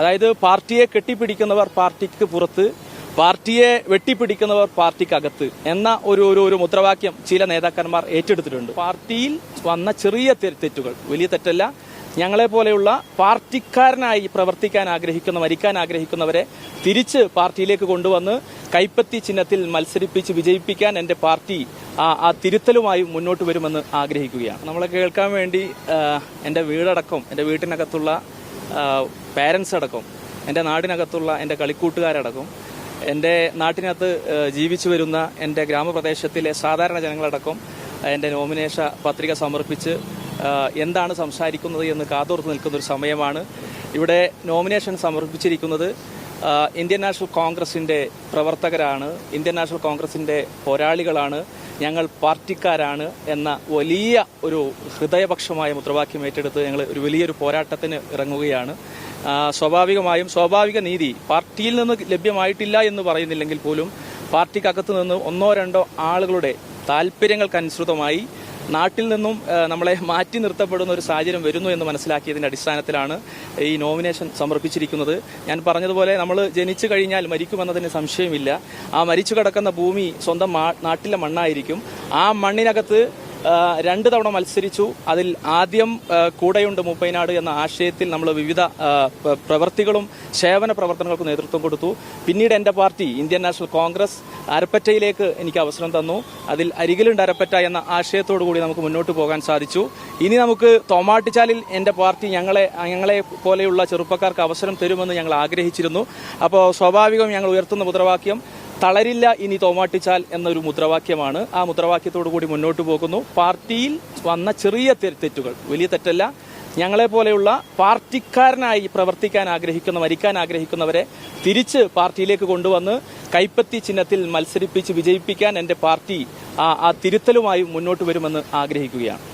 അതായത് പാർട്ടിയെ കെട്ടിപ്പിടിക്കുന്നവർ പാർട്ടിക്ക് പുറത്ത് പാർട്ടിയെ വെട്ടിപ്പിടിക്കുന്നവർ പാർട്ടിക്കകത്ത് എന്ന ഒരു ഒരു ഒരു മുദ്രാവാക്യം ചില നേതാക്കന്മാർ ഏറ്റെടുത്തിട്ടുണ്ട്. പാർട്ടിയിൽ വന്ന ചെറിയ തെറ്റുകൾ വലിയ തെറ്റല്ല. ഞങ്ങളെ പോലെയുള്ള പാർട്ടിക്കാരനായി പ്രവർത്തിക്കാൻ ആഗ്രഹിക്കുന്ന മരിക്കാൻ ആഗ്രഹിക്കുന്നവരെ തിരിച്ച് പാർട്ടിയിലേക്ക് കൊണ്ടുവന്ന് കൈപ്പത്തി ചിഹ്നത്തിൽ മത്സരിപ്പിച്ച് വിജയിപ്പിക്കാൻ എന്റെ പാർട്ടി ആ തിരുത്തലുമായി മുന്നോട്ട് വരുമെന്ന് ആഗ്രഹിക്കുകയാണ്. നമ്മളെ കേൾക്കാൻ വേണ്ടി എന്റെ വീടടക്കം എന്റെ വീട്ടിനകത്തുള്ള പാരൻസ് അടക്കം എന്റെ നാടിനകത്തുള്ള എന്റെ കളിക്കൂട്ടുകാരടക്കം എന്റെ നാട്ടിനകത്ത് ജീവിച്ചു വരുന്ന എന്റെ ഗ്രാമപ്രദേശത്തിലെ സാധാരണ ജനങ്ങളടക്കം എന്റെ നോമിനേഷൻ പത്രിക സമർപ്പിച്ച് എന്താണ് സംസാരിക്കുന്നത് എന്ന് കാതോർത്ത് നിൽക്കുന്ന ഒരു സമയമാണ്. ഇവിടെ നോമിനേഷൻ സമർപ്പിച്ചിരിക്കുന്നത് ഇന്ത്യൻ നാഷണൽ കോൺഗ്രസിന്റെ പ്രവർത്തകരാണ് ഇന്ത്യൻ നാഷണൽ കോൺഗ്രസിന്റെ പോരാളികളാണ് ഞങ്ങൾ പാർട്ടിക്കാരാണ് എന്ന വലിയ ഒരു ഹൃദയപക്ഷമായ മുദ്രാവാക്യം ഏറ്റെടുത്ത് ഞങ്ങൾ ഒരു വലിയൊരു പോരാട്ടത്തിന് ഇറങ്ങുകയാണ്. സ്വാഭാവികമായും സ്വാഭാവിക നീതി പാർട്ടിയിൽ നിന്ന് ലഭ്യമായിട്ടില്ല എന്ന് പറയുന്നില്ലെങ്കിൽ പോലും പാർട്ടിക്കകത്ത് നിന്ന് ഒന്നോ രണ്ടോ ആളുകളുടെ താല്പര്യങ്ങൾക്കനുസൃതമായി നാട്ടിൽ നിന്നും നമ്മളെ മാറ്റി നിർത്തപ്പെടുന്ന ഒരു സാഹചര്യം വരുന്നു എന്ന് മനസ്സിലാക്കിയതിന്റെ അടിസ്ഥാനത്തിലാണ് ഈ നോമിനേഷൻ സമർപ്പിച്ചിരിക്കുന്നത്. ഞാൻ പറഞ്ഞതുപോലെ നമ്മൾ ജനിച്ചു കഴിഞ്ഞാൽ മരിക്കുമെന്നതിന് സംശയമില്ല. ആ മരിച്ചു കിടക്കുന്ന ഭൂമി സ്വന്തം നാട്ടിലെ മണ്ണായിരിക്കും. ആ മണ്ണിനകത്ത് രണ്ട് തവണ മത്സരിച്ചു. അതിൽ ആദ്യം കൂടെയുണ്ട് മുപ്പൈനാട് എന്ന ആശയത്തിൽ നമ്മൾ വിവിധ പ്രവർത്തികളും സേവന പ്രവർത്തനങ്ങൾക്കും നേതൃത്വം കൊടുത്തു. പിന്നീട് എന്റെ പാർട്ടി ഇന്ത്യൻ നാഷണൽ കോൺഗ്രസ് അരപ്പറ്റയിലേക്ക് എനിക്ക് അവസരം തന്നു. അതിൽ അരികിലുണ്ട് അരപ്പറ്റ എന്ന ആശയത്തോടു കൂടി നമുക്ക് മുന്നോട്ട് പോകാൻ സാധിച്ചു. ഇനി നമുക്ക് തോമാട്ടിച്ചാലിൽ എന്റെ പാർട്ടി ഞങ്ങളെ ഞങ്ങളെ പോലെയുള്ള ചെറുപ്പക്കാർക്ക് അവസരം തരുമെന്ന് ഞങ്ങൾ ആഗ്രഹിച്ചിരുന്നു. അപ്പോൾ സ്വാഭാവികം ഞങ്ങൾ ഉയർത്തുന്ന മുദ്രാവാക്യം തളരില്ല ഇനി തോമാട്ടിച്ചാൽ എന്നൊരു മുദ്രാവാക്യമാണ്. ആ മുദ്രാവാക്യത്തോടു കൂടി മുന്നോട്ട് പോകുന്നു. പാർട്ടിയിൽ വന്ന ചെറിയ തെറ്റുകൾ. വലിയ തെറ്റല്ല. ഞങ്ങളെ പോലെയുള്ള പാർട്ടിക്കാരനായി പ്രവർത്തിക്കാൻ ആഗ്രഹിക്കുന്ന മരിക്കാൻ ആഗ്രഹിക്കുന്നവരെ തിരിച്ച് പാർട്ടിയിലേക്ക് കൊണ്ടുവന്ന് കൈപ്പത്തി ചിഹ്നത്തിൽ മത്സരിപ്പിച്ച് വിജയിപ്പിക്കാൻ എന്റെ പാർട്ടി ആ ആ തിരുത്തലുമായി മുന്നോട്ട് വരുമെന്ന് ആഗ്രഹിക്കുകയാണ്.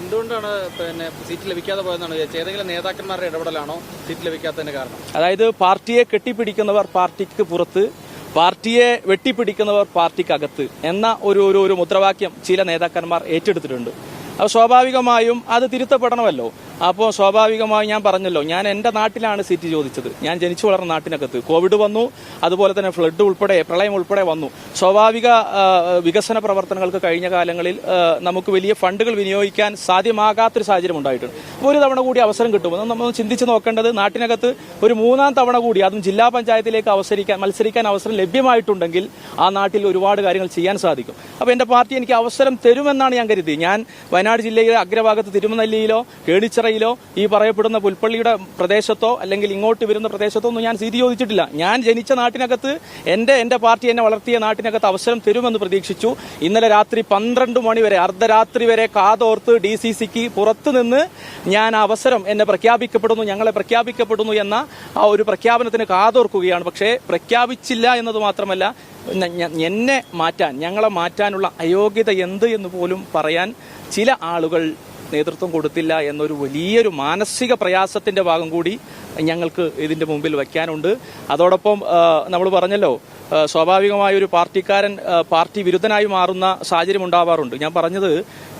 എന്തുകൊണ്ടാണ് പിന്നെ സീറ്റ് ലഭിക്കാതെ പോയതെന്നാണ് ഏതെങ്കിലും നേതാക്കന്മാരുടെ ഇടപെടലാണോ സീറ്റ് ലഭിക്കാത്തതിന്റെ കാരണം? അതായത് പാർട്ടിയെ കെട്ടിപ്പിടിക്കുന്നവർ പാർട്ടിക്ക് പുറത്ത് പാർട്ടിയെ വെട്ടിപ്പിടിക്കുന്നവർ പാർട്ടിക്കകത്ത് എന്ന ഒരു ഒരു ഒരു മുദ്രാവാക്യം ചില നേതാക്കന്മാർ ഏറ്റെടുത്തിട്ടുണ്ട്. അപ്പോൾ സ്വാഭാവികമായും അത് തിരുത്തപ്പെടണമല്ലോ. അപ്പോൾ സ്വാഭാവികമായി ഞാൻ പറഞ്ഞല്ലോ ഞാൻ എന്റെ നാട്ടിലാണ് സീറ്റ് ചോദിച്ചത്. ഞാൻ ജനിച്ചു വളർന്ന നാട്ടിനകത്ത്. കോവിഡ് വന്നു അതുപോലെ തന്നെ ഫ്ലഡ് ഉൾപ്പെടെ പ്രളയം ഉൾപ്പെടെ വന്നു. സ്വാഭാവിക വികസന പ്രവർത്തനങ്ങൾക്ക് കഴിഞ്ഞ കാലങ്ങളിൽ നമുക്ക് വലിയ ഫണ്ടുകൾ വിനിയോഗിക്കാൻ സാധ്യമാകാത്തൊരു സാഹചര്യം ഉണ്ടായിട്ടുണ്ട്. അപ്പോൾ ഒരു തവണ കൂടി അവസരം കിട്ടുമെന്ന് നമ്മൾ ചിന്തിച്ച് നോക്കേണ്ടത് നാട്ടിനകത്ത് ഒരു മൂന്നാം തവണ കൂടി അതും ജില്ലാ പഞ്ചായത്തിലേക്ക് അവസരിക്കാൻ മത്സരിക്കാൻ അവസരം ലഭ്യമായിട്ടുണ്ടെങ്കിൽ ആ നാട്ടിൽ ഒരുപാട് കാര്യങ്ങൾ ചെയ്യാൻ സാധിക്കും. അപ്പോൾ എന്റെ പാർട്ടി എനിക്ക് അവസരം തരുമെന്നാണ് ഞാൻ കരുതി. ഞാൻ വയനാട് ജില്ലയിലെ അഗ്രഭാഗത്ത് തിരുമനെല്ലിയിലോ കേണിച്ചിറയിലോ ഈ പറയപ്പെടുന്ന പുൽപ്പള്ളിയുടെ പ്രദേശത്തോ അല്ലെങ്കിൽ ഇങ്ങോട്ട് വരുന്ന പ്രദേശത്തോ ഒന്നും ഞാൻ സ്ഥിതി ചോദിച്ചിട്ടില്ല. ഞാൻ ജനിച്ച നാട്ടിനകത്ത് എന്റെ എന്റെ പാർട്ടി എന്നെ വളർത്തിയ നാട്ടിനകത്ത് അവസരം തരുമെന്ന് പ്രതീക്ഷിച്ചു. ഇന്നലെ രാത്രി പന്ത്രണ്ട് മണി വരെ അർദ്ധരാത്രി വരെ കാതോർത്ത് ഡി സി സിക്ക് പുറത്തുനിന്ന് ഞാൻ അവസരം എന്നെ പ്രഖ്യാപിക്കപ്പെടുന്നു ഞങ്ങളെ പ്രഖ്യാപിക്കപ്പെടുന്നു എന്ന ആ ഒരു പ്രഖ്യാപനത്തിന് കാതോർക്കുകയാണ്. പക്ഷേ പ്രഖ്യാപിച്ചില്ല എന്നത് മാത്രമല്ല എന്നെ മാറ്റാൻ ഞങ്ങളെ മാറ്റാനുള്ള അയോഗ്യത എന്ത് എന്ന് പോലും പറയാൻ ചില ആളുകൾ നേതൃത്വം കൊടുത്തില്ല എന്നൊരു വലിയൊരു മാനസിക പ്രയാസത്തിന്റെ ഭാഗം കൂടി ഞങ്ങൾക്ക് ഇതിന്റെ മുമ്പിൽ വയ്ക്കാനുണ്ട്. അതോടൊപ്പം നമ്മൾ പറഞ്ഞല്ലോ സ്വാഭാവികമായ ഒരു പാർട്ടിക്കാരൻ പാർട്ടി വിരുദ്ധനായി മാറുന്ന സാഹചര്യം ഉണ്ടാവാറുണ്ട്. ഞാൻ പറഞ്ഞത്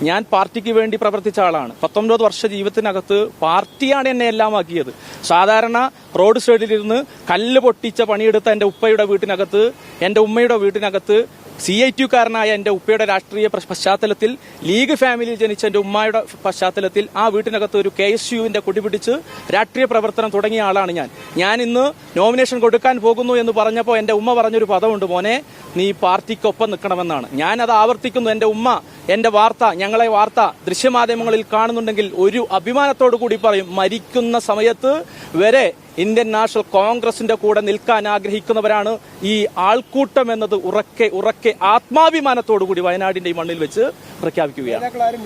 ഞാൻ പാർട്ടിക്ക് വേണ്ടി പ്രവർത്തിച്ച ആളാണ്. പത്തൊമ്പത് വർഷ ജീവിതത്തിനകത്ത് പാർട്ടിയാണ് എന്നെ എല്ലാം ആക്കിയത്. സാധാരണ റോഡ് സൈഡിലിരുന്ന് കല്ല് പൊട്ടിച്ച പണിയെടുത്ത എന്റെ ഉപ്പയുടെ വീട്ടിനകത്ത് എന്റെ ഉമ്മയുടെ വീട്ടിനകത്ത് സി ഐ ടിക്കാരനായ എന്റെ ഉപ്പയുടെ രാഷ്ട്രീയ പശ്ചാത്തലത്തിൽ ലീഗ് ഫാമിലിയിൽ ജനിച്ച എന്റെ ഉമ്മയുടെ പശ്ചാത്തലത്തിൽ ആ വീട്ടിനകത്ത് ഒരു കെ എസ് യുവിന്റെ കൊടിപിടിച്ച് രാഷ്ട്രീയ പ്രവർത്തനം തുടങ്ങിയ ആളാണ് ഞാൻ. ഞാൻ ഇന്ന് നോമിനേഷൻ കൊടുക്കാൻ പോകുന്നു എന്ന് പറഞ്ഞപ്പോൾ എന്റെ ഉമ്മ പറഞ്ഞൊരു പദമുണ്ട് മോനെ നീ പാർട്ടിക്കൊപ്പം നിൽക്കണമെന്നാണ്. ഞാൻ അത് ആവർത്തിക്കുന്നു എന്റെ ഉമ്മ എന്റെ വാർത്ത ഞങ്ങളെ വാർത്ത ദൃശ്യമാധ്യമങ്ങളിൽ കാണുന്നുണ്ടെങ്കിൽ ഒരു അഭിമാനത്തോടു കൂടി പറയും മരിക്കുന്ന സമയത്ത് വരെ ഇന്ത്യൻ നാഷണൽ കോൺഗ്രസിന്റെ കൂടെ നിൽക്കാൻ ആഗ്രഹിക്കുന്നവരാണ് ഈ ആൾക്കൂട്ടം എന്നത് ഉറക്കെ ഉറക്കെ ആത്മാഭിമാനത്തോടു കൂടി വയനാടിന്റെ ഈ മണ്ണിൽ വെച്ച് പ്രഖ്യാപിക്കുകയാണ്.